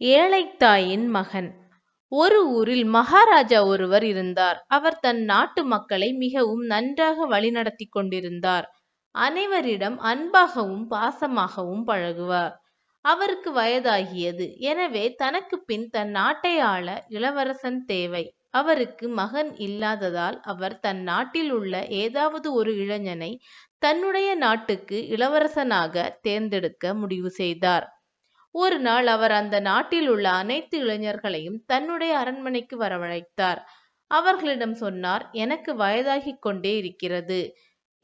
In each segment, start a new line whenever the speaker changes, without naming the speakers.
ஏழைத்தாயின் மகன். ஒரு ஊரில் மகாராஜா ஒருவர் இருந்தார். அவர் தன் நாட்டு மக்களை மிகவும் நன்றாக வழிநடத்தி கொண்டிருந்தார். அனைவரிடம் அன்பாகவும் பாசமாகவும் பழகுவார். அவருக்கு வயதாகியது. எனவே தனக்கு பின் தன் நாட்டை ஆள இளவரசன் தேவை. அவருக்கு மகன் இல்லாததால் அவர் தன் நாட்டில் உள்ள ஏதாவது ஒரு இளைஞனை தன்னுடைய நாட்டுக்கு இளவரசனாக தேர்ந்தெடுக்க முடிவு செய்தார். ஒரு நாள் அவர் அந்த நாட்டில் உள்ள அனைத்து இளைஞர்களையும் தன்னுடைய அரண்மனைக்கு வரவழைத்தார். அவர்களிடம் சொன்னார் எனக்கு வயதாகிக் கொண்டே இருக்கிறது.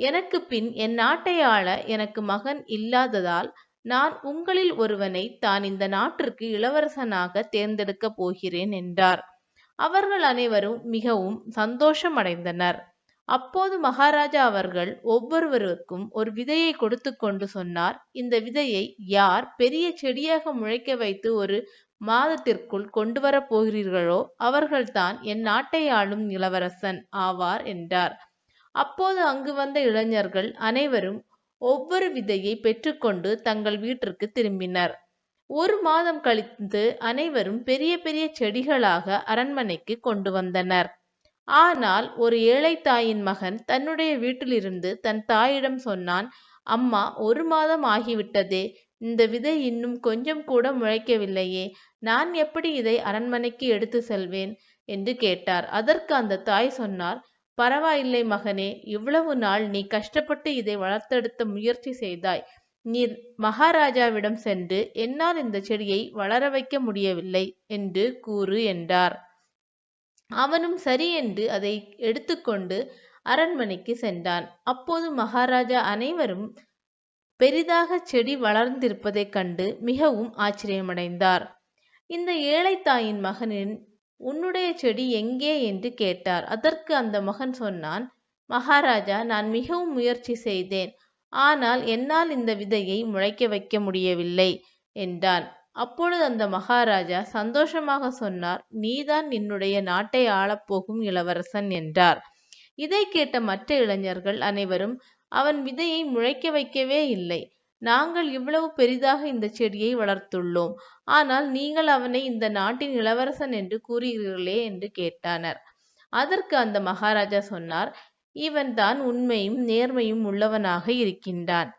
எனக்கு பின் என் நாட்டை ஆள எனக்கு மகன் இல்லாததால் நான் உங்களில் ஒருவனை தான் இந்த நாட்டிற்கு இளவரசனாக தேர்ந்தெடுக்கப் போகிறேன் என்றார். அவர்கள் அனைவரும் மிகவும் சந்தோஷமடைந்தனர். அப்போது மகாராஜா அவர்கள் ஒவ்வொருவருக்கும் ஒரு விதையை கொடுத்து கொண்டு சொன்னார். இந்த விதையை யார் பெரிய செடியாக முளைக்க வைத்து ஒரு மாதத்திற்குள் கொண்டு வரப் போகிறீர்களோ அவர்கள்தான் என் நாட்டை ஆளும் இளவரசன் ஆவார் என்றார். அப்போது அங்கு வந்த இளைஞர்கள் அனைவரும் ஒவ்வொரு விதையை பெற்றுக்கொண்டு தங்கள் வீட்டிற்கு திரும்பினர். ஒரு மாதம் கழித்து அனைவரும் பெரிய பெரிய செடிகளாக அரண்மனைக்கு கொண்டு வந்தனர். ஆனால் ஒரு ஏழை தாயின் மகன் தன்னுடைய வீட்டிலிருந்து தன் தாயிடம் சொன்னான் அம்மா ஒரு மாதம் ஆகிவிட்டதே இந்த விதை இன்னும் கொஞ்சம் கூட முளைக்கவில்லையே நான் எப்படி இதை அரண்மனைக்கு எடுத்து செல்வேன்? என்று கேட்டார். அதற்கு அந்த தாய் சொன்னார் பரவாயில்லை மகனே இவ்வளவு நாள் நீ கஷ்டப்பட்டு இதை வளர்த்தெடுத்த முயற்சி செய்தாய். நீர் மகாராஜாவிடம் சென்று என்னால் இந்த செடியை வளர வைக்க முடியவில்லை என்று கூறு என்றார். அவனும் சரி என்று அதை எடுத்துக்கொண்டு அரண்மனைக்கு சென்றான். அப்போது மகாராஜா அனைவரும் பெரிதாக செடி வளர்ந்திருப்பதைக் கண்டு மிகவும் ஆச்சரியமடைந்தார். இந்த ஏழை தாயின் மகனின் உன்னுடைய செடி எங்கே? என்று கேட்டார். அதற்கு அந்த மகன் சொன்னான் மகாராஜா நான் மிகவும் முயற்சி செய்தேன். ஆனால் என்னால் இந்த விதையை முளைக்க வைக்க முடியவில்லை என்றான். அப்பொழுது அந்த மகாராஜா சந்தோஷமாக சொன்னார் நீதான் என்னுடைய நாட்டை ஆளப்போகும் இளவரசன் என்றார். இதை கேட்ட மற்ற இளைஞர்கள் அனைவரும் அவன் விதையை முளைக்க வைக்கவே இல்லை. நாங்கள் இவ்வளவு பெரிதாக இந்த செடியை வளர்த்துள்ளோம். ஆனால் நீங்கள் அவனை இந்த நாட்டின் இளவரசன் என்று கூறுகிறீர்களே என்று கேட்டனர். அதற்கு அந்த மகாராஜா சொன்னார் இவன் தான் உண்மையும் நேர்மையும் உள்ளவனாக இருக்கின்றான்.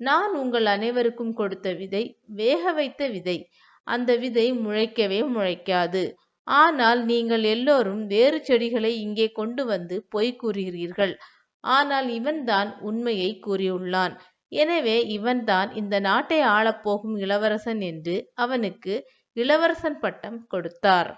நான் உங்கள் அனைவருக்கும் கொடுத்த விதை வேக வைத்த விதை. அந்த விதை முளைக்கவே முளைக்காது. ஆனால் நீங்கள் எல்லோரும் வேறு செடிகளை இங்கே கொண்டு வந்து பொய் கூறுகிறீர்கள். ஆனால் இவன்தான் உண்மையை கூறியுள்ளான். எனவே இவன்தான் இந்த நாட்டை ஆளப்போகும் இளவரசன் என்று அவனுக்கு இளவரசன் பட்டம் கொடுத்தார்.